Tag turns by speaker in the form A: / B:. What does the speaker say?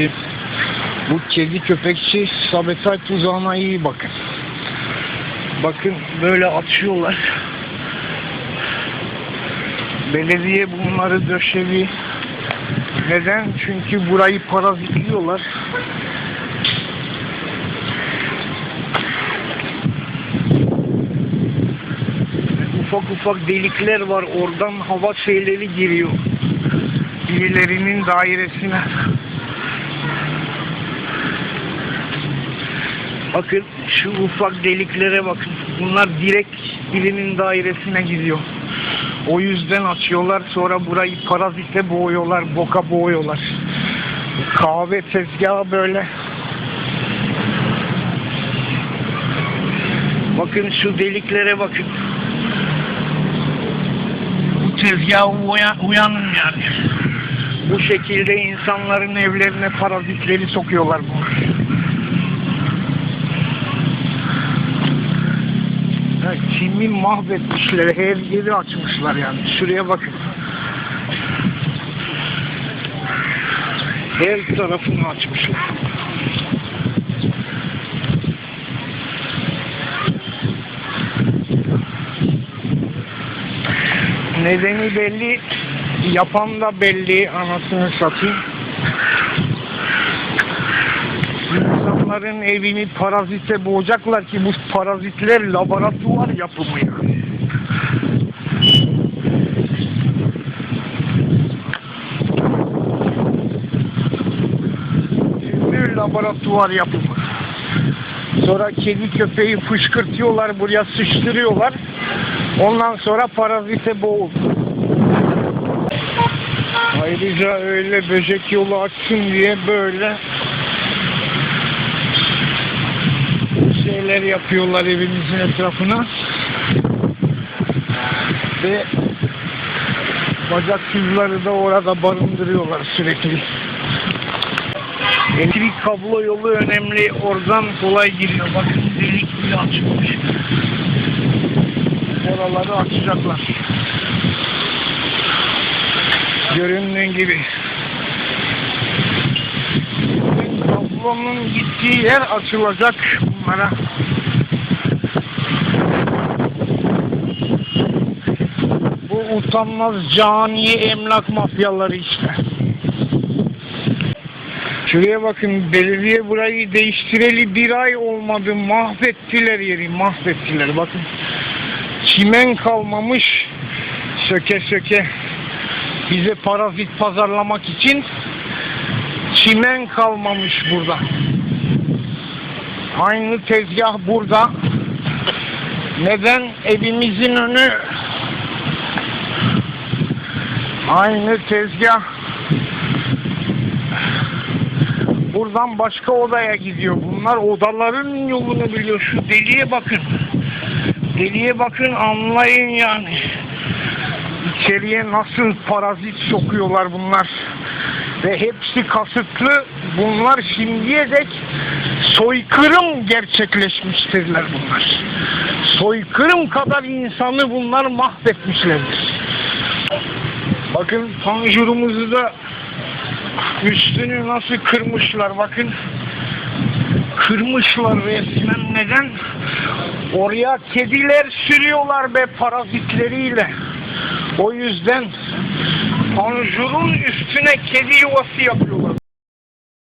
A: köpekçi. Bu kedi köpekçi sabotaj tuzağına iyi bakın. Bakın böyle atıyorlar. Belediye bunları döşevi. Neden? Çünkü burayı parazitliyorlar. Ufak ufak delikler var. Oradan hava şeyleri giriyor. Birilerinin dairesine. Bakın şu ufak deliklere bakın. Bunlar direkt birinin dairesine gidiyor. O yüzden açıyorlar. Sonra burayı parazite boğuyorlar. Boka boğuyorlar. Kahve tezgahı böyle. Bakın şu deliklere bakın. Bu tezgaha uyan, uyanın yani. Bu şekilde insanların evlerine parazitleri sokuyorlar bu. Ya kimi mahvetmişler, her yeri açmışlar yani. Şuraya bakın. Her tarafını açmışlar. Nedeni belli, yapan da belli anasını satayım. İnsanların evini parazite boğacaklar ki bu parazitler laboratuvar yapımı. Bir laboratuvar yapımı. Sonra kedi köpeği fışkırtıyorlar buraya sıçtırıyorlar. Ondan sonra parazite boğul. Ayrıca öyle böcek yolu açsın diye böyle şeyler yapıyorlar evimizin etrafına. Ve bacaksızları da orada barındırıyorlar sürekli. Elektrik kablo yolu önemli. Oradan kolay giriyor. Bakın delik bile açılmış. Oraları açacaklar. Göründüğün gibi. Kablonun gittiği yer açılacak bunlara. Bu utanmaz cani emlak mafyaları işte. Şuraya bakın belediye burayı değiştireli bir ay olmadı mahvettiler yeri mahvettiler bakın. Çimen kalmamış söke söke bize parazit pazarlamak için çimen kalmamış burada. Aynı tezgah burada. Neden? Evimizin önü aynı tezgah buradan başka odaya gidiyor. Bunlar odaların yolunu biliyor. Şu deliğe bakın. Deliğe bakın anlayın yani. İçeriye nasıl parazit sokuyorlar bunlar. Ve hepsi kasıtlı. Bunlar şimdiye dek soykırım gerçekleşmiştirler bunlar. Soykırım kadar insanı bunlar mahvetmişlerdir. Bakın panjurumuzu da üstünü nasıl kırmışlar bakın. Kırmışlar resmen neden? Oraya kediler sürüyorlar be parazitleriyle. O yüzden panjurun üstüne kedi yuvası yapıyorlar.